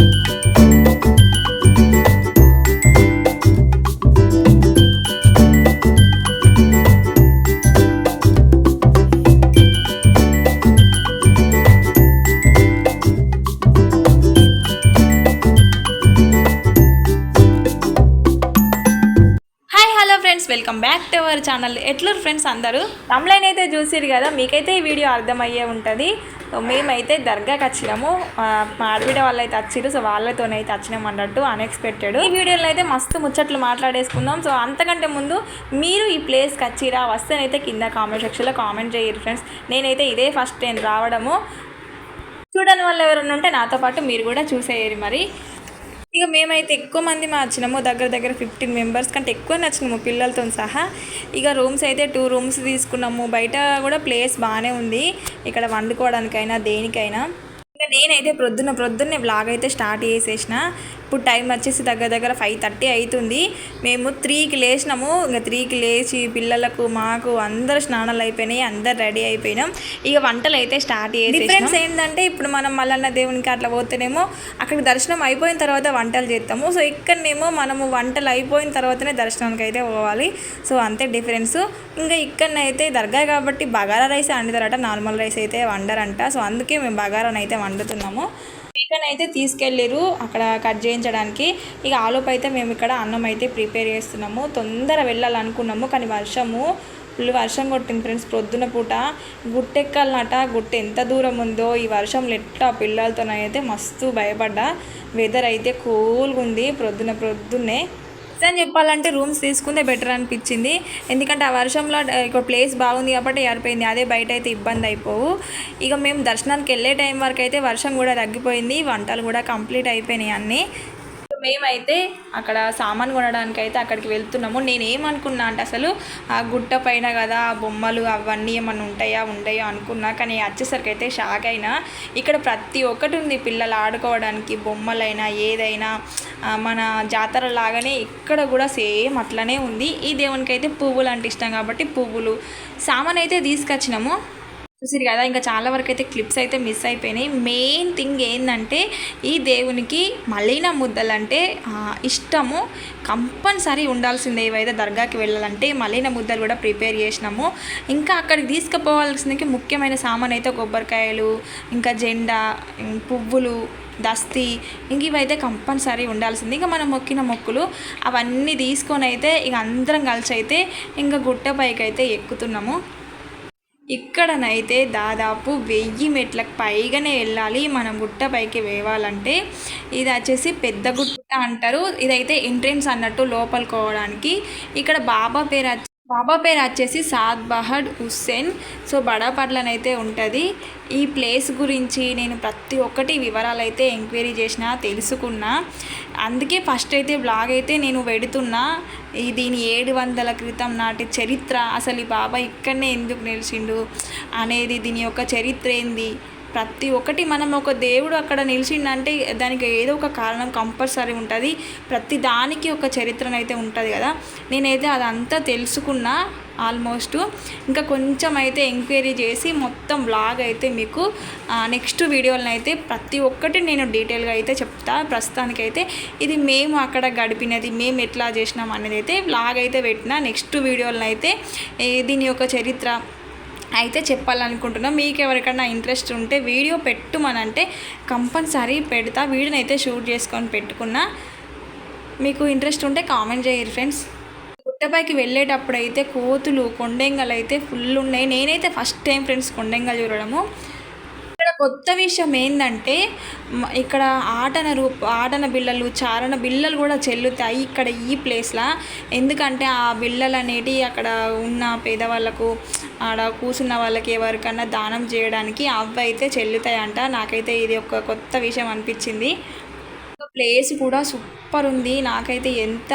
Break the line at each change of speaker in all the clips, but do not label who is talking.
Thank you. Welcome back to our channel. ఎట్లూరు friends అందరూ? తమ్లైన్ అయితే చూసిరు కదా మీకైతే ఈ వీడియో అర్థమయ్యే ఉంటుంది. మేమైతే దర్గాకి వచ్చినాము. మా ఆడబిడ్డ వాళ్ళు అయితే వచ్చిరు సో వాళ్ళతోనైతే వచ్చినాం అన్నట్టు అన్ఎక్స్పెక్టెడ్ ఈ వీడియోలో అయితే మస్తు ముచ్చట్లు మాట్లాడేసుకుందాం. సో అంతకంటే ముందు మీరు ఈ ప్లేస్కి వచ్చిరా వస్తేనైతే కింద కామెంట్ సెక్షన్లో కామెంట్ చేయరు ఫ్రెండ్స్. నేనైతే ఇదే ఫస్ట్ నేను రావడము. చూడని వాళ్ళు ఎవరైనా ఉంటే నాతో పాటు మీరు కూడా చూసేయరు మరి. ఇక మేమైతే ఎక్కువ మంది మా వచ్చినాము దగ్గర దగ్గర ఫిఫ్టీన్ మెంబర్స్ కంటే ఎక్కువ నచ్చినాము పిల్లలతో సహా. ఇక రూమ్స్ అయితే టూ రూమ్స్ తీసుకున్నాము. బయట కూడా ప్లేస్ బాగానే ఉంది. ఇక్కడ వండుకోవడానికైనా దేనికైనా. ఇక నేనైతే ప్రొద్దున ప్రొద్దున్నే బ్లాగ్ అయితే స్టార్ట్ చేసేసిన. ఇప్పుడు టైం వచ్చేసి దగ్గర దగ్గర ఫైవ్ థర్టీ అవుతుంది. మేము త్రీకి లేచినాము. ఇంకా త్రీకి లేచి పిల్లలకు మాకు అందరు స్నానాలు అయిపోయినాయి. అందరు రెడీ అయిపోయినాం. ఇక వంటలు అయితే స్టార్ట్ చేసి డిఫరెన్స్ ఏంటంటే ఇప్పుడు మనం మల్లన్న దేవునికి అట్లా పోతేనేమో అక్కడ దర్శనం అయిపోయిన తర్వాత వంటలు చేస్తాము. సో ఇక్కడనేమో మనము వంటలు అయిపోయిన తర్వాతనే దర్శనానికి అయితే పోవాలి. సో అంతే డిఫరెన్స్. ఇంకా ఇక్కడనైతే దర్గా కాబట్టి బగారా రైస్ వండుతారట. నార్మల్ రైస్ అయితే వండరంట. సో అందుకే మేము బగారాని అయితే వండుతున్నాము. చికెన్ అయితే తీసుకెళ్ళిరు అక్కడ కట్ చేయించడానికి. ఇక ఆలోపు అయితే మేము ఇక్కడ అన్నం అయితే ప్రిపేర్ చేస్తున్నాము. తొందర వెళ్ళాలనుకున్నాము కానీ వర్షము ఫుల్ వర్షం కొట్టింది ఫ్రెండ్స్ పొద్దున పూట. గుట్టెక్కాలన్నట గుట్ట ఎంత దూరం ఉందో. ఈ వర్షంలో ఎట్లా పిల్లలతోనైతే మస్తు భయపడ్డా. వెదర్ అయితే కూల్గా ఉంది ప్రొద్దున ప్రొద్దున్నే. నిజం చెప్పాలంటే రూమ్స్ తీసుకుందే బెటర్ అనిపించింది. ఎందుకంటే ఆ వర్షంలో ఇక్కడ ప్లేస్ బాగుంది కాబట్టి ఏరిపోయింది అదే బయట అయితే ఇబ్బంది అయిపోవు. ఇక మేము దర్శనానికి వెళ్ళే టైం వరకు అయితే వర్షం కూడా తగ్గిపోయింది. వంటలు కూడా కంప్లీట్ అయిపోయినాయి అన్నీ. మేమైతే అక్కడ సామాన్ కొనడానికి అయితే అక్కడికి వెళ్తున్నాము. నేను ఏమనుకున్నా అంటే అసలు ఆ గుట్ట పైన కదా ఆ బొమ్మలు అవన్నీ ఏమన్నా ఉంటాయా ఉంటాయో అనుకున్నా. కానీ వచ్చేసరికి అయితే షాక్ అయినా ఇక్కడ ప్రతి ఒక్కటి ఉంది. పిల్లలు ఆడుకోవడానికి బొమ్మలైనా ఏదైనా మన జాతర లాగానే ఇక్కడ కూడా సేమ్ అట్లనే ఉంది. ఈ దేవునికి అయితే పువ్వులు అంటే ఇష్టం కాబట్టి పువ్వులు సామాన్ అయితే తీసుకొచ్చినాము. చూసిరు కదా ఇంకా చాలా వరకు అయితే క్లిప్స్ అయితే మిస్ అయిపోయినాయి. మెయిన్ థింగ్ ఏంటంటే ఈ దేవునికి మలీన ముద్దలు అంటే ఇష్టము. కంపల్సరీ ఉండాల్సిందే ఏవైతే దర్గాకి వెళ్ళాలంటే మలైన ముద్దలు కూడా ప్రిపేర్ చేసినాము. ఇంకా అక్కడికి తీసుకుపోవాల్సిందికి ముఖ్యమైన సామాన్ అయితే కొబ్బరికాయలు ఇంకా జెండా పువ్వులు దస్తి ఇంక ఇవైతే కంపల్సరీ ఉండాల్సింది. ఇంకా మనం మొక్కిన మొక్కులు అవన్నీ తీసుకొని అయితే ఇక అందరం కలిసి అయితే ఇంకా గుట్ట పైకి అయితే ఎక్కుతున్నాము. ఇక్కడనైతే దాదాపు వెయ్యి మెట్లకు పైగానే వెళ్ళాలి. మనం గుట్ట పైకి వేవాలంటే ఇది వచ్చేసి పెద్ద గుట్ట అంటారు. ఇదైతే ఎంట్రెన్స్ అన్నట్టు లోపలికోవడానికి ఇక్కడ బాబా పేరు బాబా పేరు వచ్చేసి సాద్ బహడ్ హుస్సేన్. సో బడాపట్లనైతే ఉంటుంది. ఈ ప్లేస్ గురించి నేను ప్రతి ఒక్కటి వివరాలు అయితే ఎంక్వైరీ చేసిన తెలుసుకున్నా. అందుకే ఫస్ట్ అయితే బ్లాగ్ అయితే నేను పెడుతున్నా. ఈ దీని ఏడు వందల క్రితం నాటి చరిత్ర అసలు ఈ బాబా ఇక్కడనే ఎందుకు నిలిచిండు అనేది దీని యొక్క చరిత్ర ఏంది ప్రతి ఒక్కటి మనం ఒక దేవుడు అక్కడ నిలిచిండంటే దానికి ఏదో ఒక కారణం కంపల్సరీ ఉంటుంది. ప్రతి దానికి ఒక చరిత్రనైతే ఉంటుంది కదా. నేనైతే అదంతా తెలుసుకున్నా ఆల్మోస్ట్. ఇంకా కొంచెం అయితే ఎంక్వైరీ చేసి మొత్తం బ్లాగ్ అయితే మీకు నెక్స్ట్ వీడియోలను అయితే ప్రతి ఒక్కటి నేను డీటెయిల్గా అయితే చెప్తా. ప్రస్తుతానికైతే ఇది మేము అక్కడ గడిపినది మేము ఎట్లా చేసినాం అనేది అయితే బ్లాగ్ అయితే పెట్టిన. నెక్స్ట్ వీడియోలను అయితే దీని యొక్క చరిత్ర అయితే చెప్పాలనుకుంటున్నా. మీకు ఎవరికైనా ఇంట్రెస్ట్ ఉంటే వీడియో పెట్టుమనంటే కంపల్సరీ పెడతా. వీడియోని అయితే షూట్ చేసుకొని పెట్టుకున్నా. మీకు ఇంట్రెస్ట్ ఉంటే కామెంట్ చేయరు ఫ్రెండ్స్. గుట్టపైకి వెళ్ళేటప్పుడు అయితే కోతులు కొండెంగలు అయితే ఫుల్ ఉన్నాయి. నేనైతే ఫస్ట్ టైం ఫ్రెండ్స్ కొండెంగలు చూడడము. కొత్త విషయం ఏంటంటే ఇక్కడ ఆటన రూప ఆటన బిళ్ళలు చారణ బిళ్ళలు కూడా చెల్లుతాయి ఇక్కడ ఈ ప్లేస్లో. ఎందుకంటే ఆ బిళ్ళలు అనేటి అక్కడ ఉన్న పేదవాళ్ళకు ఆడ కూర్చున్న వాళ్ళకి ఎవరికన్నా దానం చేయడానికి అవి అయితే చెల్లుతాయంట. నాకైతే ఇది ఒక కొత్త విషయం అనిపించింది. ప్లేస్ కూడా సూపర్ ఉంది. నాకైతే ఎంత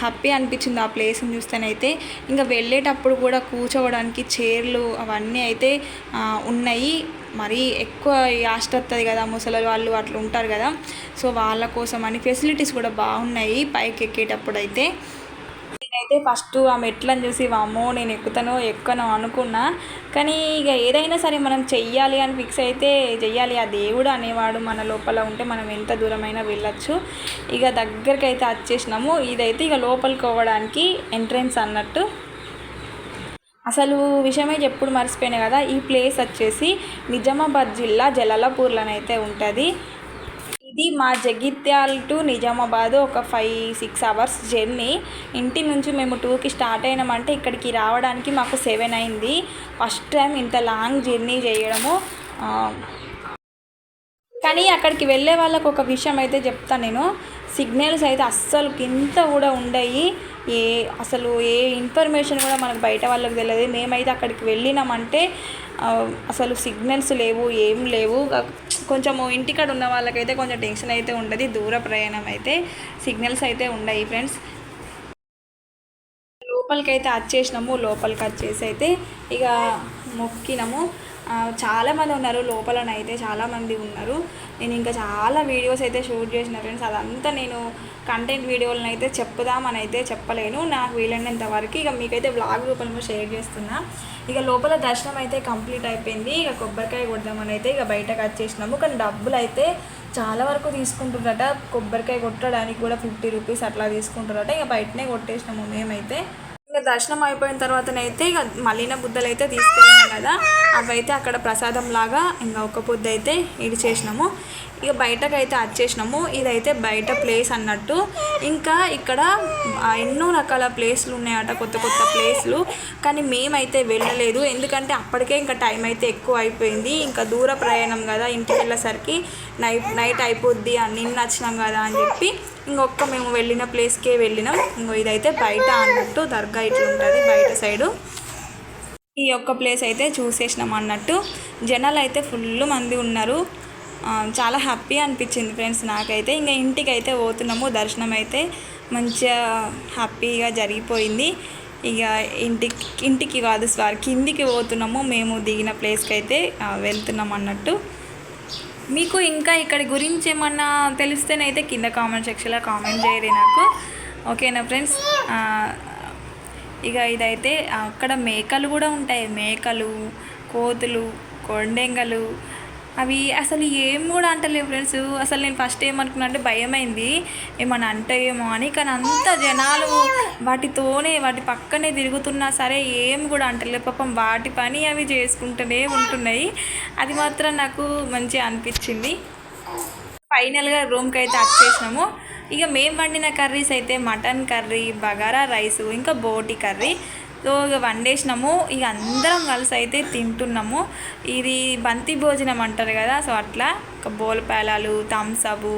హ్యాపీ అనిపించింది ఆ ప్లేస్ని చూస్తేనైతే. ఇంకా వెళ్ళేటప్పుడు కూడా కూర్చోవడానికి చైర్లు అవన్నీ అయితే ఉన్నాయి. మరి ఎక్కువ యాస్ట్ వస్తుంది కదా ముసలి వాళ్ళు అట్లా ఉంటారు కదా. సో వాళ్ళ కోసం అని ఫెసిలిటీస్ కూడా బాగున్నాయి పైకి ఎక్కేటప్పుడు అయితే అయితే ఫస్ట్ ఆ మెట్లను చూసి వామ్మో నేను ఎక్కుతానో ఎక్కనో అనుకున్నా. కానీ ఇక ఏదైనా సరే మనం చెయ్యాలి అని ఫిక్స్ అయితే చెయ్యాలి. ఆ దేవుడు అనేవాడు మన లోపల ఉంటే మనం ఎంత దూరమైనా వెళ్ళొచ్చు. ఇక దగ్గరికి అయితే వచ్చేసినాము. ఇదైతే ఇక లోపలికి పోవడానికి ఎంట్రన్స్ అన్నట్టు. అసలు విషయమే చెప్పుడు మర్చిపోయినా కదా ఈ ప్లేస్ వచ్చేసి నిజామాబాద్ జిల్లా జలాలపూర్లోనైతే ఉంటుంది. ఇది మా జగిత్యాల టు నిజామాబాద్ ఒక ఫైవ్ సిక్స్ అవర్స్ జర్నీ. ఇంటి నుంచి మేము టూకి స్టార్ట్ అయినామంటే ఇక్కడికి రావడానికి మాకు సెవెన్ అయింది. ఫస్ట్ టైం ఇంత లాంగ్ జర్నీ చేయడము. కానీ అక్కడికి వెళ్ళే వాళ్ళకు ఒక విషయం అయితే చెప్తాను నేను. సిగ్నల్స్ అయితే అస్సలు కింత కూడా ఉండయి. ఏ అసలు ఏ ఇన్ఫర్మేషన్ కూడా మనకు బయట వాళ్ళకి తెలియదు. మేమైతే అక్కడికి వెళ్ళినామంటే అసలు సిగ్నల్స్ లేవు ఏం లేవు. కొంచెము ఇంటికాడ ఉన్న వాళ్ళకైతే కొంచెం టెన్షన్ అయితే ఉండదు. దూర ప్రయాణం అయితే సిగ్నల్స్ అయితే ఉండయి ఫ్రెండ్స్. లోపలికి అయితే వచ్చేసినాము లోపలికి వచ్చేసి అయితే ఇక మొక్కినాము. చాలామంది ఉన్నారు లోపలనైతే చాలామంది ఉన్నారు. నేను ఇంకా చాలా వీడియోస్ అయితే షూట్ చేసిన ఫ్రెండ్స్ అదంతా నేను కంటెంట్ వీడియోలను అయితే చెప్పుదామని అయితే చెప్పలేను. నాకు వీలైనంత వరకు ఇక మీకైతే బ్లాగ్ రూపంలో షేర్ చేస్తున్నా. ఇక లోపల దర్శనం అయితే కంప్లీట్ అయిపోయింది. ఇక కొబ్బరికాయ కొడదామని అయితే ఇక బయటకు వచ్చేసినాము. కానీ డబ్బులు అయితే చాలా వరకు తీసుకుంటున్నారట. కొబ్బరికాయ కొట్టడానికి కూడా ఫిఫ్టీ రూపీస్ అట్లా తీసుకుంటారట ఇక బయటనే కొట్టేసినాము మేమైతే. ఇంకా దర్శనం అయిపోయిన తర్వాతనైతే ఇక మలిన బుద్ధలు అయితే తీసుకెళ్ళాము కదా. అవైతే అక్కడ ప్రసాదం లాగా ఇంకా ఒక బుద్ధ అయితే ఇది చేసినాము. ఇక బయటకు అయితే వచ్చేసినాము ఇదైతే బయట ప్లేస్ అన్నట్టు. ఇంకా ఇక్కడ ఎన్నో రకాల ప్లేస్లు ఉన్నాయట కొత్త కొత్త ప్లేస్లు కానీ మేమైతే వెళ్ళలేదు. ఎందుకంటే అప్పటికే ఇంకా టైం అయితే ఎక్కువ అయిపోయింది. ఇంకా దూర ప్రయాణం కదా ఇంటికి వెళ్ళేసరికి నైట్ నైట్ అయిపోద్ది అని నిన్న వచ్చినాం కదా అని చెప్పి ఇంకొక మేము వెళ్ళిన ప్లేస్కే వెళ్ళినాం. ఇంకో ఇదైతే బయట అన్నట్టు దర్గా ఇట్లా ఉంటుంది బయట సైడు ఈ యొక్క ప్లేస్ అయితే చూసేసినాం అన్నట్టు. జనాలు అయితే ఫుల్ మంది ఉన్నారు. చాలా హ్యాపీ అనిపించింది ఫ్రెండ్స్ నాకైతే. ఇంకా ఇంటికి అయితే పోతున్నాము దర్శనం అయితే మంచిగా హ్యాపీగా జరిగిపోయింది. ఇక ఇంటికి ఇంటికి కాదు సార్ కిందికి పోతున్నాము మేము దిగిన ప్లేస్కి అయితే వెళ్తున్నాం అన్నట్టు. మీకు ఇంకా ఇక్కడి గురించి ఏమన్నా తెలిస్తేనైతే కింద కామెంట్ సెక్షన్లో కామెంట్ చేయరు నాకు. ఓకేనా ఫ్రెండ్స్? ఇక ఇదైతే అక్కడ మేకలు కూడా ఉంటాయి. మేకలు కోతులు కొండెంగలు అవి అసలు ఏం కూడా అంటలేవు ఫ్రెండ్స్. అసలు నేను ఫస్ట్ ఏమనుకున్నా అంటే భయమైంది. ఏమన్నా అంటాయేమో అని. కానీ అంత జనాలు వాటితోనే వాటి పక్కనే తిరుగుతున్నా సరే ఏం కూడా అంటలేవు. పాపం వాటి పని అవి చేసుకుంటూనే ఉంటున్నాయి. అది మాత్రం నాకు మంచిగా అనిపించింది. ఫైనల్గా రూమ్కి అయితే వచ్చేసినాము ఇక మేము వండిన కర్రీస్ అయితే మటన్ కర్రీ బగారా రైస్ ఇంకా బోటి కర్రీ. సో ఇక వండేసినాము. ఇక అందరం కలిసి అయితే తింటున్నాము. ఇది బంతి భోజనం అంటారు కదా సో అట్లా ఒక థమ్స్ థమ్సప్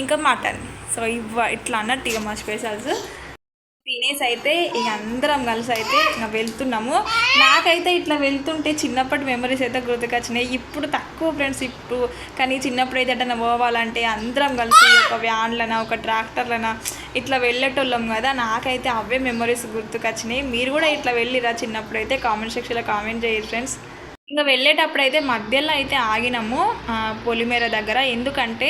ఇంకా మటన్. సో ఇవ ఇట్లా అన్నట్టు ఇక మా స్పెషల్స్. తినేసి అయితే ఇక అందరం కలిసి అయితే ఇక వెళ్తున్నాము. నాకైతే ఇట్లా వెళ్తుంటే చిన్నప్పటి మెమరీస్ అయితే గుర్తుకొచ్చినాయి. ఇప్పుడు తక్కువ ఫ్రెండ్స్ ఇప్పుడు కానీ చిన్నప్పుడు అయితే ఎటన్నా పోవాలంటే అందరం కలిసి ఒక వ్యాన్లనా ఒక ట్రాక్టర్లనా ఇట్లా వెళ్ళేటోళ్ళం కదా. నాకైతే అవే మెమరీస్ గుర్తుకొచ్చినాయి. మీరు కూడా ఇట్లా వెళ్ళిరా చిన్నప్పుడు అయితే కామెంట్ సెక్షన్లో కామెంట్ చేయరు ఫ్రెండ్స్ ఇంకా వెళ్ళేటప్పుడు అయితే మధ్యలో అయితే ఆగినాము పొలిమేర దగ్గర. ఎందుకంటే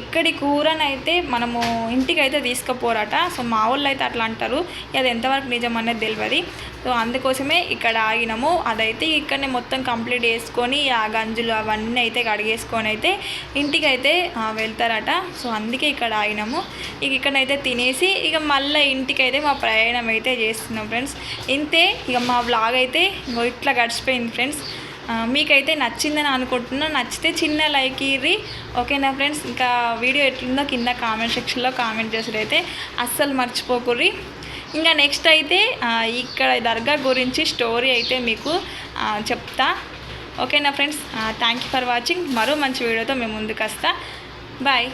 ఇక్కడి కూరనైతే మనము ఇంటికి అయితే తీసుకుపోరట. సో మా వాళ్ళు అయితే అట్లా అంటారు. అది ఎంతవరకు నిజం అనేది తెలియదు సో అందుకోసమే ఇక్కడ ఆగినాము. అదైతే ఇక్కడనే మొత్తం కంప్లీట్ చేసుకొని ఆ గంజులు అవన్నీ అయితే కడిగేసుకొని అయితే ఇంటికి అయితే వెళ్తారట. సో అందుకే ఇక్కడ ఆగినాము. ఇక ఇక్కడైతే తినేసి ఇక మళ్ళీ ఇంటికి అయితే మా ప్రయాణం అయితే చేస్తున్నాం ఫ్రెండ్స్. ఇంతే ఇక మా వ్లాగ్ అయితే ఇట్లా గడిచిపోయింది ఫ్రెండ్స్. మీకైతే నచ్చిందని అనుకుంటున్నా. నచ్చితే చిన్న లైక్ ఇర్రి. ఓకేనా ఫ్రెండ్స్? ఇంకా వీడియో ఎట్లుందో కింద కామెంట్ సెక్షన్లో కామెంట్ చేసిరైతే అస్సలు మర్చిపోకుర్రి. ఇంకా నెక్స్ట్ అయితే ఇక్కడ దర్గా గురించి స్టోరీ అయితే మీకు చెప్తా. ఓకేనా friends? Thank you for watching. మరో మంచి వీడియోతో మేము ముందుకు వస్తా. బాయ్.